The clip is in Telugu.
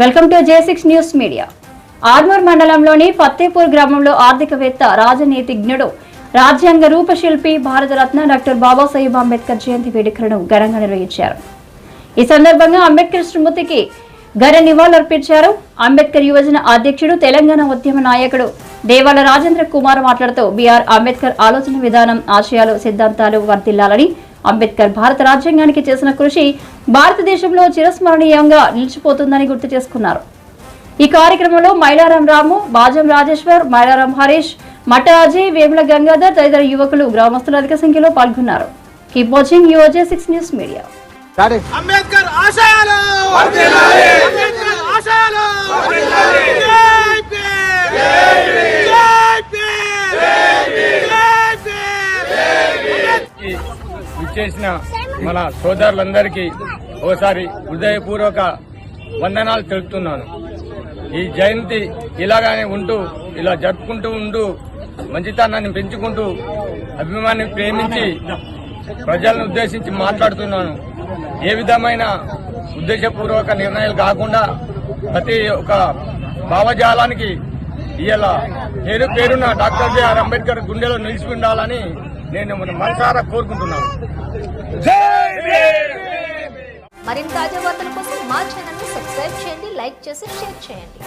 Welcome to J six news media. Armoor మండలంలోని ఫత్తేపూర్ గ్రామంలో ఆర్థికవేత్త రాజనీతిజ్ఞుడు రాజ్యాంగ రూపశిల్పి భారతరత్న డాక్టర్ బాబాసాహెబ్ అంబేద్కర్ జయంతి వేడుకలను ఘనంగా నిర్వహించారు. ఈ సందర్భంగా అంబేద్కర్ స్మృతికి ఘన నివాళులర్పించారు అంబేద్కర్ యువజన అధ్యక్షుడు తెలంగాణ ఉద్యమ నాయకుడు దేవాల రాజేంద్ర కుమార్ మాట్లాడుతూ బీఆర్ అంబేద్కర్ ఆలోచన విధానం ఆశయాలు సిద్ధాంతాలు వర్తిల్లాలని అంబేద్కర్ భారత రాజ్యాంగానికి చేసిన కృషి భారతదేశంలో చిరస్మరణీయంగా నిలిచిపోతుందని గుర్తు చేసుకున్నారు. ఈ కార్యక్రమంలో మైలారం రాము బాజం రాజేశ్వర్ మైలారం హరీష్ మట్ట అజయ్ వేముల గంగాధర్ తదితర యువకులు గ్రామస్తులు అధిక సంఖ్యలో పాల్గొన్నారు. కీప్ వాచింగ్ యువజే సిక్స్ న్యూస్ మీడియా. అంబేద్కర్ ఆశయాలు అంబేద్కర్ ఆశయాలు జై భీమ్! జై భీమ్! జై భీమ్! కి విచ్చేసిన మన సోదరులందరికీ ఓసారి హృదయపూర్వక వందనాలు తెలుపుతున్నాను. ఈ జయంతి ఇలాగానే ఉంటూ ఇలా జరుపుకుంటూ ఉంటూ మంచితనాన్ని పెంచుకుంటూ అభిమాన్ని ప్రేమించి ప్రజలను ఉద్దేశించి మాట్లాడుతున్నాను. ఏ విధమైన ఉద్దేశపూర్వక నిర్ణయాలు కాకుండా ప్రతి ఒక్క భావజాలానికి ఇలా పేరు పేరున డాక్టర్ బిఆర్ అంబేద్కర్ గుండెలో నిలిచి ఉండాలని నేను మనసారా కోరుకుంటున్నాను. మరిన్ని తాజా వార్తల కోసం మా ఛానల్ని సబ్స్క్రైబ్ చేయండి లైక్ చేసి షేర్ చేయండి.